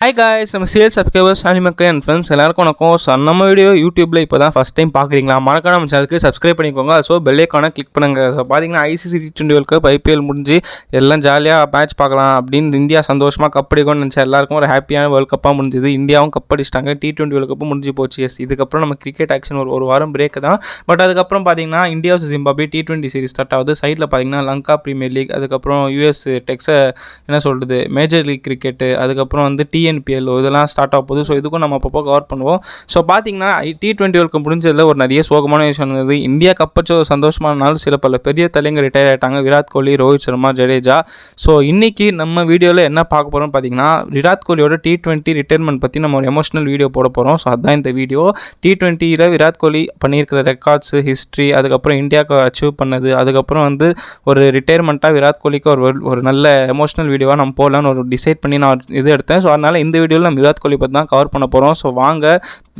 High guys நம்ம சேல் subscribers அனி மக்கள் அண்ட் ஃப்ரெண்ட்ஸ் எல்லாருக்கும் வணக்கம். ஸோ நம்ம வீடியோ யூடியூப்பில் இப்போ தான் ஃபஸ்ட் டைம் பார்க்குறீங்களா? மறக்காம நம்ம சேனலுக்கு சப்ஸ்கிரைப் பண்ணிக்கோங்க. ஸோ பெல்லைக்கான கிளிக் பண்ணுங்க. ஸோ பார்த்தீங்கன்னா ICC T twenty world cup IPL முடிஞ்சு எல்லாம் ஜாலியாக மேட்ச் பார்க்கலாம் அப்படின்னு இந்தியா சந்தோஷமாக கப் அடிக்கணும்னு நினச்சா எல்லாருக்கும் ஒரு ஹாப்பியான வேர்ல்ட் கப்பாக முடிஞ்சுது. இந்தியாவும் கப் அடிச்சிட்டாங்க. டி டுவெண்ட்டி வேர்ல்ட் கப்பும் முடிஞ்சு போச்சு. எஸ் இதுக்கப்புறம் நம்ம கிரிக்கெட் ஆக்ஷன் ஒரு ஒரு வாரம் பிரேக் தான். பட் அதுக்கப்புறம் பார்த்தீங்கன்னா India vs Zimbabwe T twenty series start ஆகுது. சைடில் பார்த்தீங்கன்னா லங்கா ப்ரீமியர் லீக் அதுக்கப்புறம் யூஎஸ் டெக்ஸ என்ன சொல்கிறது மேஜர் லீக் கிரிக்கெட்டு அதுக்கப்புறம் வந்து டி டிஎன்பிஎல் இதெல்லாம் ஸ்டார்ட் ஆக போகுது ஸோ இதுக்கும் நம்ம அப்பப்போ கவர் பண்ணுவோம். ஸோ பார்த்தீங்கன்னா டி டுவெண்ட்டி வேர்ல்டு முடிஞ்சதில் ஒரு நிறைய சோகமான விஷயம் இருந்தது இந்தியா கப்பச்ச ஒரு சந்தோஷமான நாள் சில பல பெரிய தலைங்க ரிட்டையர் ஆகிட்டாங்க விராட் கோலி ரோஹித் சர்மா ஜடேஜா. ஸோ இன்றைக்கி நம்ம வீடியோவில் என்ன பார்க்க போகிறோம் பார்த்தீங்கன்னா விராட் கோலியோட டி டுவெண்ட்டி ரிட்டைர்மெண்ட் பற்றி நம்ம ஒரு எமோஷனல் வீடியோ போட போகிறோம் ஸோ அதுதான் இந்த வீடியோ டி டுவெண்ட்டியில் விராட் கோலி பண்ணியிருக்கிற ரெக்கார்ட்ஸு ஹிஸ்ட்ரி அதுக்கப்புறம் இந்தியாவுக்கு அச்சீவ் பண்ணது அதுக்கப்புறம் வந்து ஒரு ரிட்டையர்மெண்ட்டாக விராட் கோலிக்கு ஒரு ஒரு நல்ல எமோஷனல் வீடியோவாக நம்ம போடலான்னு ஒரு டிசைட் பண்ணி நான் இது எடுத்தேன். ஸோ அதனால் இந்த வீடியோவில் நம்ம விராட் கோலி பற்றி தான் கவர் பண்ண போகிறோம் ஸோ வாங்க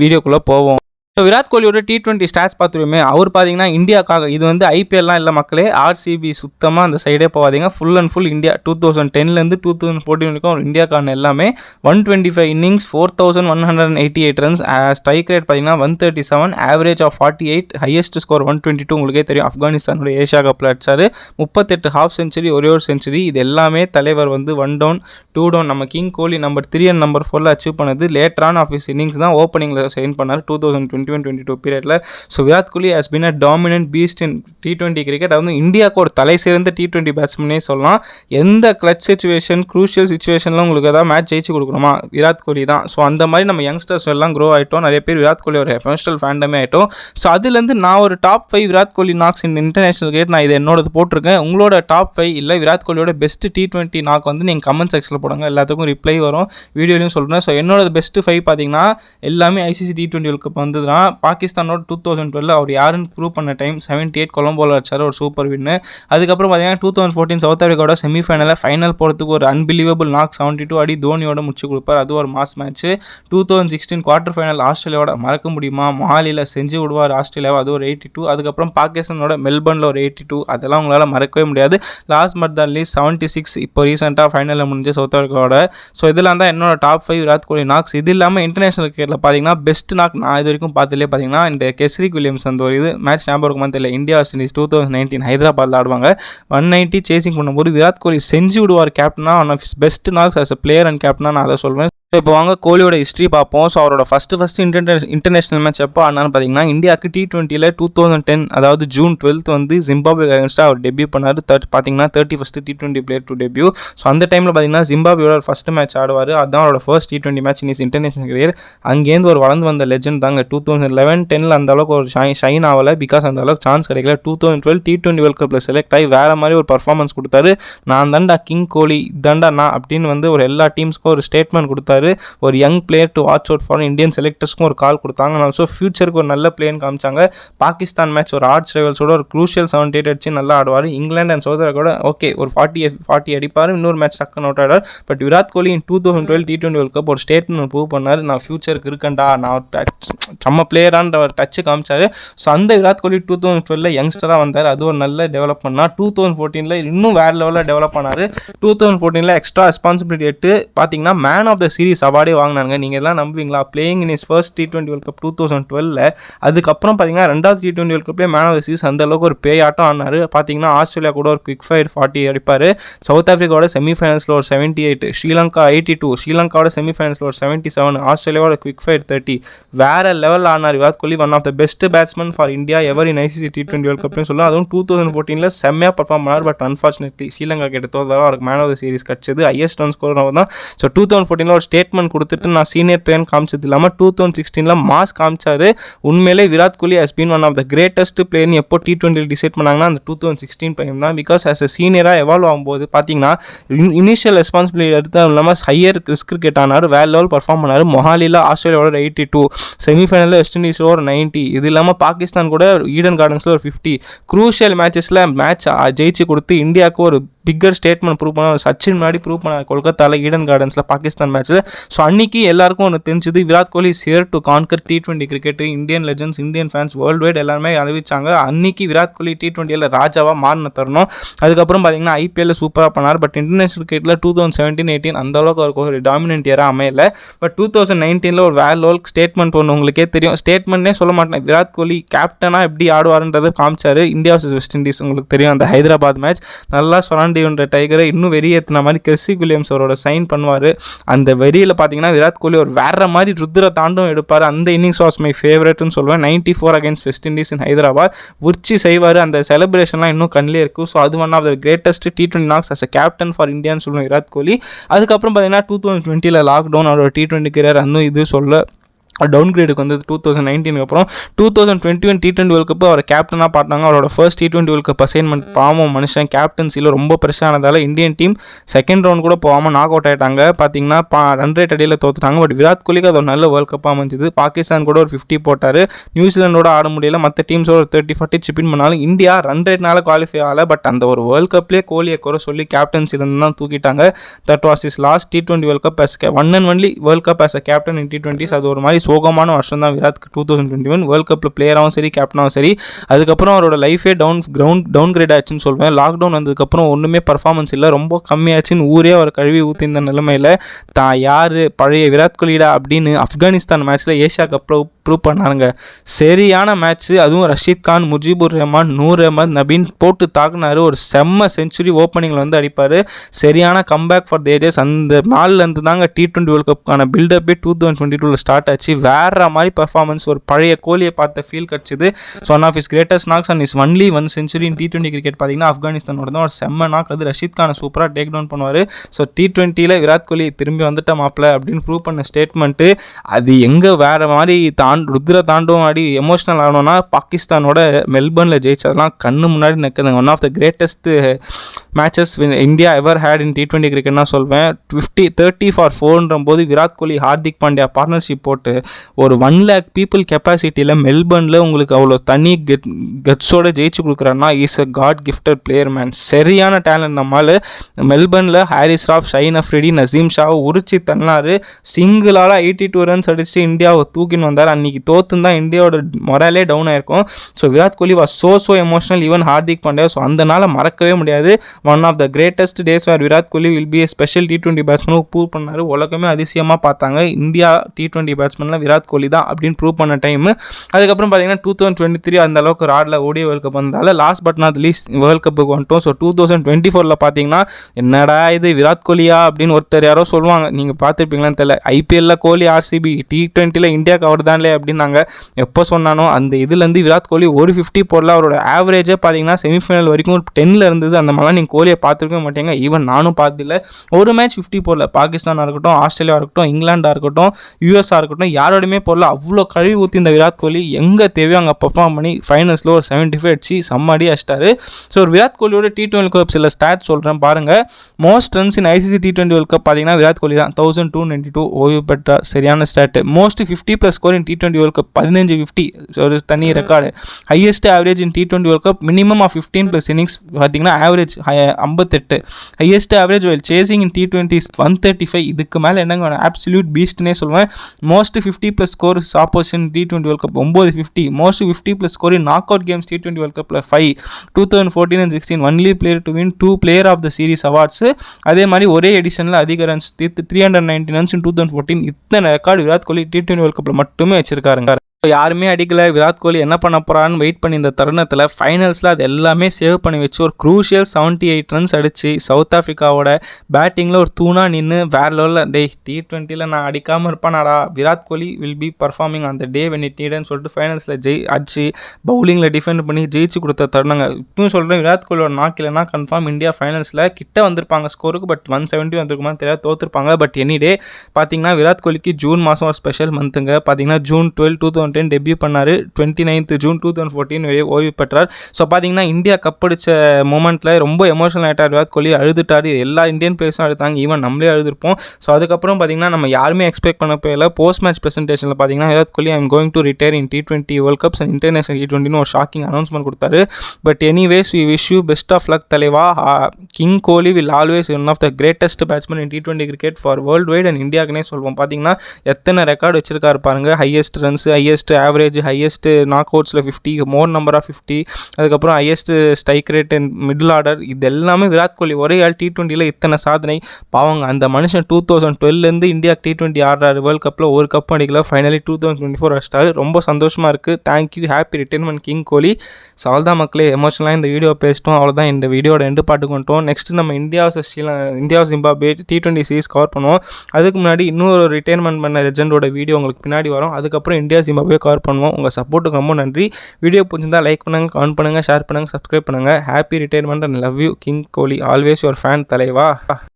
வீடியோக்குள்ளே போவோம். ஸோ விராட் கோலியோட டி டுவெண்ட்டி ஸ்டாட்ஸ் பார்த்துருமே அவர் பார்த்தீங்கன்னா இந்தியாக்காக இது வந்து ஐபிஎல்லாம் இல்லை மக்களே ஆர்சிபி சுத்தமாக அந்த சைடே போகாதீங்க. Full and full India two thousand டென்லேருந்து two thousand fourteen வரைக்கும் அவர் இந்தியாக்கான எல்லாமே one twenty five innings four thousand one hundred eighty eight runs strike rate பார்த்தீங்கன்னா one thirty seven average of forty eight highest score one twenty two உங்களுக்கே தெரியும். ஆப்கானிஸ்தானோட Asia கப்பில் அடிச்சார். முப்பத்தெட்டு ஹாஃப் செஞ்சுரி ஒரே ஒரு செஞ்சுரி இது எல்லாமே தலைவர் வந்து ஒன் டவுன் டூ டவுன் நம்ம king Kohli number three and number ஃபோரில் அச்சீவ் பண்ணது. லேட்டரான ஆஃபீஸ் இன்னிங்ஸ் தான் ஓப்பனிங்கில் சைன் பண்ணார் two thousand twenty one twenty two பீரியடில் so Virat Kohli has been a dominant beast in T twenty cricket அது வந்து இந்தியாவுக்கு ஒரு தலை சிறந்த டி டுவெண்ட்டி பேட்ஸ்மேனே சொல்லலாம். எந்த கிளச் சுச்சுவேஷன் க்ரூஷியல் சுச்சுவேஷனில் உங்களுக்கு ஏதாவது மேட்ச் ஜெயிச்சு கொடுக்கணுமா? விராட் கோலி தான். ஸோ அந்த மாதிரி நம்ம யங்ஸ்டர்ஸ் எல்லாம் க்ரோ ஆகிட்டோம் நிறைய பேர் விராட் கோலி ஒரு எஃபென்ஷனல் ஃபேண்டமே ஆகிட்டோம் ஸோ அதுலேருந்து நான் ஒரு top five Virat Kohli knocks in international gate நான் இது என்னோடது போட்டிருக்கேன். உங்களோட டாப் ஃபைவ் இல்லை விராட் கோலியோட பெஸ்ட் டி டுவெண்ட்டி நாக் வந்து நீங்கள் கமெண்ட் செக்ஷனில் போடுங்க. எல்லாத்துக்கும் ரிப்ளை வரும். வீடியோலையும் சொல்கிறேன் ஸோ என்னோட பெஸ்ட் ஃபைவ் பார்த்தீங்கன்னா எல்லாமே ICC T twenty world cup வந்ததுன்னா பாகிஸ்தானோட டூ தௌசண்ட் டுவெல் அவர் யாருன்னு ப்ரூவ் பண்ண டைம் செவன்ட்டி எயிட் கொலம்போவில் வச்சார் ஒரு சூப்பர் வின்னு அதுக்கப்புறம் பார்த்தீங்கன்னா டூ தௌசண்ட் ஃபோர்டீன் சவுத் ஆஃப்ரிக்காவோட செமிஃபைனலில் ஃபைனல் போகிறதுக்கு ஒரு அன்பிலீவபிள் நாக் செவன்ட்டி டூ அடி தோனியோட முடிச்சு கொடுப்பார். அது ஒரு mass match two thousand sixteen quarter final ஆஸ்திரேலியாவோட மறக்க முடியுமா? மொஹாலியில் செஞ்சு விடுவார் ஆஸ்திரேலியாவை அது ஒரு எயிட்டி டூ அதுக்கப்புறம் பாகிஸ்தானோட மெல்பர்னில் ஒரு எயிட்டி டூ அதெல்லாம் உங்களால் மறக்கவே முடியாது. லாஸ்ட் மட் தான் லீஸ் செவன்ட்டி சிக்ஸ் இப்போ ரீசெண்டாக ஃபைனலில் முடிஞ்ச சவுத் ஆஃப்ரிக்காவோட ஸோ இதெல்லாம் தான் என்னோட top five Virat Kohli knocks இது இல்லாமல் இன்டர்நேஷனல் கிரிக்கெட்டில் பார்த்தீங்கன்னா பெஸ்ட் நாக் நான் இது வரைக்கும் பார்த்துலேயே பார்த்தீங்கன்னா இந்த கெஸ்ரிக் வில்லியம்ஸ் அந்த ஒரு இது மேட்ச் ஞாபகம் இருக்குமான்னு தெரியல. India West Indies two thousand nineteen ஹைதராபாத்தில் ஆடுவாங்க. ஒன் நைன்ட்டி சேசிங் பண்ணும்போது விராட் கோலி செஞ்சு விடுவார் கேப்டனா one of best knocks as a player and கேப்டனா நான் அதை சொல்வேன். ஸோ இப்போ வாங்க கோலியோட ஹிஸ்ட்ரி பார்ப்போம். ஸோ அவரோட first first inter international match எப்போ ஆனான்னு பார்த்தீங்கன்னா இந்தியாவுக்கு டி டுவெண்ட்டியில் டூ தௌசண்ட் டென் அதாவது ஜூன் டுவெல்த் வந்து ஜிம்பாபே அகேன்ஸ்டாக அவர் டெபியூ பண்ணார். தேர்ட் பார்த்தீங்கன்னா thirty first T twenty player to debut so அந்த டைமில் பார்த்தீங்கன்னா ஜிம்பாபேயோட ஃபஸ்ட் மேட்ச் ஆடுவார். அதுதான் அவரோட first T twenty match in is international career அங்கேருந்து ஒரு வளர்ந்து வந்த லெஜெண்ட் தாங்க. டூ தௌசண்ட் லெவன் டெனில் அந்த அளவுக்கு ஒரு ஷை ஷைன் ஆகலை. பிகாஸ் அந்த அளவுக்கு சான்ஸ் கிடைக்கல. Two thousand twelve T twenty world கப்பில் செலக்ட் ஆகி வேறு மாதிரி ஒரு பர்ஃபார்மன்ஸ் கொடுத்தாரு. நான் தாண்டா கிங் கோலி தாண்டா நான் அப்படின்னு வந்து ஒரு எல்லா டீம்ஸ்க்கும் ஒரு ஸ்டேட்மெண்ட் கொடுத்தாரு. ஒரு young player to watch out for Indian செலக்டர்ஸ்க்கும் ஒரு கால் கொடுத்தாங்க. ஆல்சோ ஃபியூச்சருக்கு ஒரு நல்ல பிளேயர்னு காமிச்சாங்க. பாகிஸ்தான் மேட்ச் ஒரு ஆர்ட்ஸ் ரைவல்ஸோட ஒரு க்ரூஷியல் செவன்டி எயிட் அடிச்சு நல்லா ஆடுவார். இங்கிலாந்து அண்ட் சவுத் கூட ஓகே ஒரு ஃபார்ட்டி ஃபார்ட்டி அடிப்பார். இன்னொரு match duck out ஆடார் but Virat Kohli in two thousand twelve T twenty world cup ஒரு ஸ்டேட்மெண்ட் ப்ரூவ் பண்ணார். நான் ஃபியூச்சருக்கு இருக்கேன்டா. நான் ஒரு செம்ம பிளேயரான்ற ஒரு டச்சு காமிச்சார். ஸோ அந்த விராட் கோலி டூ தௌசண்ட் டுவெல்ல யங்ஸ்டராக வந்தார். அது ஒரு நல்ல டெவலப் பண்ணால் டூ தௌசண்ட் ஃபோர்டீனில் இன்னும் வேறு லெவலில் டெவலப் பண்ணார் டூ தௌசண்ட் ஃபோர்டீனில் எக்ஸ்ட்ரா ரெஸ்பான்சிபிலிட்டி எடுத்து பார்த்தீங்கன்னா மேன் ஆஃப் த சீரிஸ் அவார்டே வாங்கினாங்க நீங்கள் எல்லாம் நம்புவீங்களா? Playing in is first T twenty world cup two thousand டுவெல்ல அதுக்கப்புறம் பார்த்தீங்கன்னா ரெண்டாவது டி டுவெண்ட்டி வேர்ல்ட் கப்லேயே மேன் ஆஃப் த சீரிஸ் அந்த அளவுக்கு ஒரு ஆட்டம் ஆனார் பார்த்தீங்கன்னா ஆஸ்திரேலியா கூட ஒரு குவிக் ஃபயர் ஃபார்ட்டி அடிப்பார். சவுத் ஆஃப்ரிக்காவோட செமிஃபைனல்ஸில் ஒரு seventy eight Sri Lanka eighty two ஸ்ரீலங்காவோட செமிஃபைனல்ஸில் ஒரு செவன்ட்டி செவன் ஆஸ்திரேலியாவோட குவிக் ஃபயர் தேர்ட்டி வேறு லெவலில் ஆனார் Virat Kohli one of the best batsman for India ever in ICC T twenty world கப்னு சொல்லலாம். அதுவும் டூ தௌசண்ட் ஃபோர்டீனில் செம்மையாக பர்ஃபார்ம் பண்ணார். பட் அன்ஃபார்ச்சுனேட்லி ஸ்ரீலங்கா கிட்ட தோறதால அவருக்கு மேன் ஆஃப் த சீரிஸ் கிடச்சது. ஹையஸ்ட் ரன் ஸ்கோர் தான் ஸோ டூ தௌசண்ட் ஃபோர்டீனில் ஒரு ஸ்டேட்மெண்ட் கொடுத்துட்டு நான் சீனியர் பிளேயர் காமிச்சது இல்லாமல் டூ தௌசண்ட் சிக்ஸ்டீனில் மாஸ் காமிச்சார். உண்மையிலே Virat Kohli has been one of the greatest பிளேயர்னு எப்போ டி டுவெண்ட்டியில் டிசைட் பண்ணாங்கன்னா அந்த டூ தௌசண்ட் சிக்ஸ்டீன் பையன் தான். பிகாஸ் ஆஸ் அ சீனியராக எவால்வ் ஆகும்போது பார்த்தீங்கன்னா இனிஷியல் ரெஸ்பான்சிபிலிட்டி எடுத்து இல்லாமல் ஹையர் ரிஸ்க் கிரிக்கெட் ஆனார் வேற லெவல் பர்ஃபார்ம் பண்ணார். மொஹாலியில் ஆஸ்திரேலியாவோட எயிட்டி டூ செமிஃபைனலில் வெஸ்ட் இண்டீஸில் ஒரு நைன்ட்டி இது இல்லாமல் பாகிஸ்தான் கூட ஈடன் கார்டன்ஸில் ஒரு ஃபிஃப்டி க்ரூஷியல் மேட்சஸில் மேட்ச் ஜெயிச்சு கொடுத்து இந்தியாவுக்கு ஒரு பிக்கர் ஸ்டேட்மெண்ட் ப்ரூவ் பண்ண சச்சின் முன்னாடி ப்ரூவ் பண்ணார். கொல்கத்தாவில் ஈடன் கார்டன்ஸில் பாகிஸ்தான் மேட்ச்சில் ஸோ அன்றைக்கி எல்லாருக்கும் ஒன்று தெரிஞ்சது Virat Kohli is here to conquer T twenty cricket Indian legends Indian fans world wide எல்லாருமே அறிவிச்சாங்க. அன்னைக்கு விராட் கோலி டி ட்வெண்ட்டியில் ராஜாவாக மாறின தரணும். அதுக்கப்புறம் பார்த்தீங்கன்னா ஐபிஎல்ல சூப்பராக பண்ணார். பட் இன்டர்நேஷனல் கிரிக்கெட்டில் டூ தௌசண்ட் செவன்டீன் எயிட்டீன் அந்த அளவுக்கு அவருக்கு ஒரு டாமினன்ட் இயராக அமையல. பட் டூ தௌசண்ட் நைன்டீனில் ஒரு வேல் லோல் ஸ்டேட்மெண்ட் ஒன்று உங்களுக்கே தெரியும். ஸ்டேட்மெண்ட்னே சொல்ல மாட்டேன். விராட் கோலி கேப்டனாக எப்படி ஆடுவார்ன்றதை காமிச்சார். இந்தியா வர்சஸ் வெஸ்ட் இண்டீஸ் உங்களுக்கு தெரியும். அந்த ஹைதராபாத் மேட்ச் நல்லா சொராண்டின்ற டைகரை இன்னும் வெறியேற்றின மாதிரி கெஸ்ஸி வில்லியம்ஸ் அவரோட சைன் பண்ணுவார். அந்த வெறியில் பார்த்தீங்கன்னா விராட் கோலி ஒரு வேற மாதிரி ருத்ர தாண்டும் எடுப்பார். அந்த இன்னிங்ஸ் வாஸ் மை ஃபேவரட்னு சொல்லுவேன். Ninety four against West Indies in Hyderabad உர்ச்சி செய்வார். அந்த செலிப்ரேஷன்லாம் இன்னும் கண்ணிலே இருக்கும். ஸோ அது one of the greatest T twenty knocks as a captain for இந்தியான்னு சொல்லுவேன் விராட் கோலி. அதுக்கப்புறம் பார்த்தீங்கன்னா டூ தௌசண்ட் டுவெண்ட்டியில் லாக்டவுன் அவரோட டி டுவெண்ட்டி கரியர் அந்த இது சொல்ல டவுன் கிரேடுக்கு வந்து டூ தௌசண்ட் நைன்டீனுக்கு அப்புறம் two thousand twenty one T twenty world cup அவர் கேப்டனாக பார்த்தாங்க. அவரோட first T twenty world cup assignment பாவம் மனுஷன். கேப்டன்சியில் ரொம்ப பிரச்சனை ஆனதால் இந்தியன் டீம் செகண்ட் ரவுண்ட் கூட போகாமல் நாக் அவுட் ஆகிட்டாங்க பார்த்தீங்கன்னா பா ரன் ரேட் அடியில் தோத்துட்டாங்க. பட் விராட் கோலிக்கு அது ஒரு நல்ல வேர்ல்ட் கப்பாக அமைஞ்சது. பாகிஸ்தான் கூட ஒரு ஃபிஃப்டி போட்டார். நியூசிலாண்டோட ஆட முடியல. மற்ற டீம்ஸோட ஒரு தேர்ட்டி ஃபார்ட்டி சிப்பின் பண்ணாலும் இந்தியா ரன் ரேட்னால குவாலிஃபை ஆகலை. பட் அந்த ஒரு வேர்ல்ட் கப்லேயே கோலியை குறை சொல்லி கேப்டன்சிலேருந்து தான் தூக்கிட்டாங்க. That was his last T twenty world cup as one and only world cup as a captain in T twenties அது ஒரு மாதிரி சோகமான வருஷம் தான் Virat two thousand twenty one world கப்பில் பிளேயராகவும் சரி கேப்டனாகவும் சரி. அதுக்கப்புறம் அவரோட லைஃபே டவுன் கிரவுண்ட் டவுன் கிரேட் ஆச்சுன்னு சொல்வேன். லாக்டவுன் வந்ததுக்கப்புறம் ஒன்றுமே பர்ஃபார்மன்ஸ் இல்லை. ரொம்ப கம்மியாச்சுன்னு ஊரே அவர் கழுவி ஊற்றி நிலைமையில் தான் யார் பழைய விராட் கோலிடா அப்படின்னு ஆப்கானிஸ்தான் மேட்ச்சில் ஏஷியா கப்பில் ப்ரூவ் பண்ணாருங்க. சரியான மேட்ச்சு அதுவும் ரஷீத் கான் முஜிபுர் ரஹ்மான் நூர் அஹமத் நபீன் போட்டு தாக்குனாரு. ஒரு செம்ம செஞ்சுரி ஓப்பனிங்கில் வந்து அடிப்பார். சரியான கம்பேக் ஃபார் தேஜஸ். அந்த நாள்லேருந்து தாங்க டி டுவெண்ட்டி வேர்ல்ட் கப்புக்கான பில்டப்பே டூ தௌசண்ட் டுவெண்ட்டி டூவில் ஸ்டார்ட் ஆச்சு. வேற மாதிரி பர்ஃபார்மன்ஸ் ஒரு பழைய கோலியை பார்த்த ஃபீல் கிடச்சிது. So one of his greatest knocks and his only one century in T twenty cricket பார்த்தீங்கன்னா ஆப்கானிஸ்தானோட தான் ஒரு செம்ம நாக் அது ரஷீத் கானை சூப்பராக டேக் டவுன் பண்ணுவார். ஸோ டி டுவெண்ட்டியில் விராட் கோலி திரும்பி வந்துட்ட மாப்பிள்ள அப்படின்னு ப்ரூவ் பண்ண ஸ்டேட்மெண்ட்டு அது எங்கே வேறு மாதிரி தாண்ட் ருத்ர தாண்டவம் ஆடி எமோஷனல் ஆனோன்னா பாகிஸ்தானோட மெல்பர்னில் ஜெயிச்சதெல்லாம் கண்ணு முன்னாடி நிற்குதுங்க. One of the greatest matches India ever had in T twenty கிரிக்கெட்னா சொல்வேன். ஃபிஃப்டி தேர்ட்டி ஃபார் ஃபோர்ன்ற போது விராட் கோலி ஹார்திக் பாண்டியா பார்ட்னர்ஷிப் போட்டு ஒரு ஒன் லேக் பீப்புள் கெப்பாசிட்டியில் மெல்பர்னில் உங்களுக்கு அவ்வளோ தனி கெட் கெட்ஸோட ஜெயிச்சு கொடுக்குறாருன்னா is a god gifted player man சரியான டேலண்ட் நம்மால். மெல்பர்னில் ஹாரிஸ் ராஃப் ஷைன் அஃப்ரிடி நசீம் ஷாவை உரிச்சி தன்னார் சிங்கிளால் எயிட்டி டூ ரன்ஸ் அடிச்சுட்டு இந்தியாவை தூக்கின்னு வந்தார். அன்றைக்கி தோத்துன்னு தான் இந்தியாவோட மொராலே டவுன் ஆயிருக்கும். So Virat Kohli was so so emotional even Hardik Pandya so அந்த நாளை மறக்கவே முடியாது. One of the greatest days where Virat Kohli will be special T twenty பேட்ஸ்மேனும் prove பண்ணார். உலகமே அதிசயமாக பார்த்தாங்க. இந்தியா டி டுவெண்ட்டி பேட்ஸ்மேனில் விராட் கோலி தான் அப்படின்னு ப்ரூவ் பண்ண டைம் அதுக்கப்புறம் பார்த்தீங்கன்னா டூ தௌசண்ட் டுவெண்ட்டி த்ரீ அந்த அளவுக்கு ஒரு ஓடிய world cup வந்தால last but not least world கப்புக்கு வந்துட்டோம். ஸோ டூ தௌசண்ட் டுவெண்ட்டி ஃபோரில் பார்த்தீங்கன்னா என்னடா இது விராட் கோலியா அப்படின்னு ஒருத்தர் யாரோ சொல்லுவாங்க. நீங்கள் பார்த்துருப்பீங்களான்னு தெரியல. ஐபிஎல்ல கோலி ஆர்சிபி டி டுவெண்ட்டியில் இந்தியாவுக்கு அவர் தான்லே அப்படின்னாங்க எப்போ சொன்னானோ அந்த இதுலேருந்து விராட் கோலி ஒரு ஃபிஃப்டி போடல. அவரோட ஆவரேஜே பார்த்தீங்கன்னா செமிஃபைனல் வரைக்கும் டென்னில் இருந்தது. அந்த மாதிரிலாம் நீங்கள் கோலியை பார்த்துருக்கவே மாட்டேங்க. ஈவன் நானும் பார்த்ததில்ல ஒரு மேட்ச் ஃபிஃப்டி போடல. பாகிஸ்தானாக இருக்கட்டும் ஆஸ்திரேலியா இருக்கட்டும் இங்கிலாண்டாக இருக்கட்டும் யூஎஸ்ஆ இருக்கட்டும் யாரோடையுமே போடல. அவ்வளோ கழுவி ஊற்றி இந்த விராட் கோலி எங்கே தேவையோ அங்கே பர்ஃபார்ம் பண்ணி ஃபைனல்ஸில் ஒரு செவன்ட்டி ஃபைவ் அடிச்சு செம்மடி அடிச்சிட்டாரு. ஸோ ஒரு விராட் கோலியோட டி டுவெண்ட்டி கப் சில ஸ்டாட் சொல்கிறேன் பாருங்கள் most runs in ICC T twenty world cup பார்த்தீங்கன்னா விராட் கோலி தான். தௌசண்ட் டூ நைன்டி டூ ஓய்வு பெற்ற சரியான stat most fifty plus score in T twenty world cup பதினஞ்சு ஃபிஃப்டி ஒரு தனி record highest average in T twenty world cup minimum of fifteen plus innings பார்த்தீங்கன்னா average ஐம்பத்தெட்டு. Highest average while chasing in T twenties one thirty five இதுக்கு மேலே என்னங்க வேணும்? Absolute பீஸ்ட்னே சொல்லுவேன். Most fifty plus score opposition T twenty world cup ஒம்பது fifty most fifty plus score in knockout games T twenty world கப்பில் five two thousand fourteen and sixteen only player to win two player of the series awards அதே மாதிரி ஒரே எடிஷனில் அதிக runs three hundred ninety runs two thousand fourteen இத்தனை record Virat Kohli T twenty world கப்பில் மட்டுமே வச்சிருக்காருங்க. யாருமே அடிக்கல. விராட் கோலி என்ன பண்ண போறான்னு வெயிட் பண்ணி இந்த தருணத்தில் ஃபைனல்ஸில் அது எல்லாமே சேவ் பண்ணி வச்சு ஒரு குரூஷியல் செவன்ட்டி எயிட் ரன்ஸ் அடிச்சு சவுத் ஆஃப்ரிக்காவோட பேட்டிங்கில் ஒரு தூணாக நின்று வேற லெவலில் டேய் டி ட்வெண்ட்டியில் நான் அடிக்காமல் இருப்பானாடா. Virat Kohli will be performing அந்த டே வென் இட் நீடுன்னு சொல்லிட்டு ஃபைனல்ஸில் ஜெய் அடிச்சு பவுலிங்கில் டிஃபெண்ட் பண்ணி ஜெயிச்சு கொடுத்த தருணங்க இப்பவும் சொல்கிறேன் விராட் கோலியோட நாக் இல்லைனா கன்ஃபார்ம் இந்தியா ஃபைனல்ஸில் கிட்ட வந்திருப்பாங்க ஸ்கோருக்கு பட் ஒன் செவன்ட்டி வந்திருக்குமான்னு தெரியாது தோற்றுருப்பாங்க பட் எனி டே பார்த்தீங்கன்னா விராட் கோலிக்கு ஜூன் மாதம் ஒரு ஸ்பெஷல் மந்த்துங்க பார்த்தீங்கன்னா June twelve two thousand thousand ten debut பண்ணார். Twenty ninth June two thousand fourteen ஓய்வு பெற்றார். ஸோ பார்த்தீங்கன்னா இந்தியா கப் அடிச்ச மூமெண்ட்டில் ரொம்ப எமோஷனல் ஆகிட்டார் விராட் கோலி அழுதுட்டார். எல்லா இந்தியன் பிளேயர்ஸும் அழுதாங்க ஈவன் நம்மளே அழுதுருப்போம். ஸோ அதுக்கப்புறம் பார்த்தீங்கன்னா நம்ம யாருமே எக்ஸ்பெக்ட் பண்ண போயில போஸ்ட் மேட்ச் ப்ரெசன்டேஷனில் பார்த்தீங்கன்னா Virat Kohli I'm going to retire in T twenty world cups and international T டுவெண்ட்டின்னு ஒரு ஷாக்கிங் அனௌன்ஸ்மெண்ட் கொடுத்தாரு. But anyways we wish you best of luck தலைவா. King Kohli will always one of the greatest batsman in T twenty cricket for world wide and இந்தியாக்குனே சொல்வோம். பார்த்தீங்கன்னா எத்தனை record வச்சிருக்காரு பாருங்க. Highest runs highest average highest knock அவுட்ஸில் fifty more number of fifty அதுக்கப்புறம் highest strike rate and middle order இது எல்லாமே விராட் கோலி ஒரே ஆள் டி டுவெண்ட்டியில் இத்தனை சாதனை. பாவங்க அந்த மனுஷன் டூ தௌசண்ட் டுவெல்லேருந்து இந்தியா டி டுவெண்ட்டி ஆடுறாரு வேர்ல்ட் கப்பில் ஒரு கப் அடிக்கல finally two thousand twenty four அடிச்சிட்டாரு. ரொம்ப சந்தோஷமாக இருக்குது thank you happy retirement king Kohli சால்தா மக்களே எமோஷனலாக இந்த வீடியோ பேசிட்டோம். அவ்வளோதான் இந்த வீடியோட எண்டு பாட்டு கொண்டோம் நெக்ஸ்ட் நம்ம India Sreela India Zimbabwe T twenty series cover பண்ணுவோம். அதுக்கு முன்னாடி இன்னொரு ரிட்டைர்மெண்ட் பண்ண லெஜெண்டோட வீடியோ உங்களுக்கு பின்னாடி வரும். அதுக்கப்புறம் இந்தியா ஜிம்பாபே கவர் பண்ணுவோம். உங்கள் சப்போர்ட்டுக்கு ரொம்ப நன்றி. வீடியோ பிடிச்சிருந்தா லைக் பண்ணுங்கள் கமெண்ட் பண்ணுங்கள் ஷேர் பண்ணுங்கள் சப்ஸ்கிரைப் பண்ணுங்கள் happy retirement and love you king Kohli always your fan தலைவா.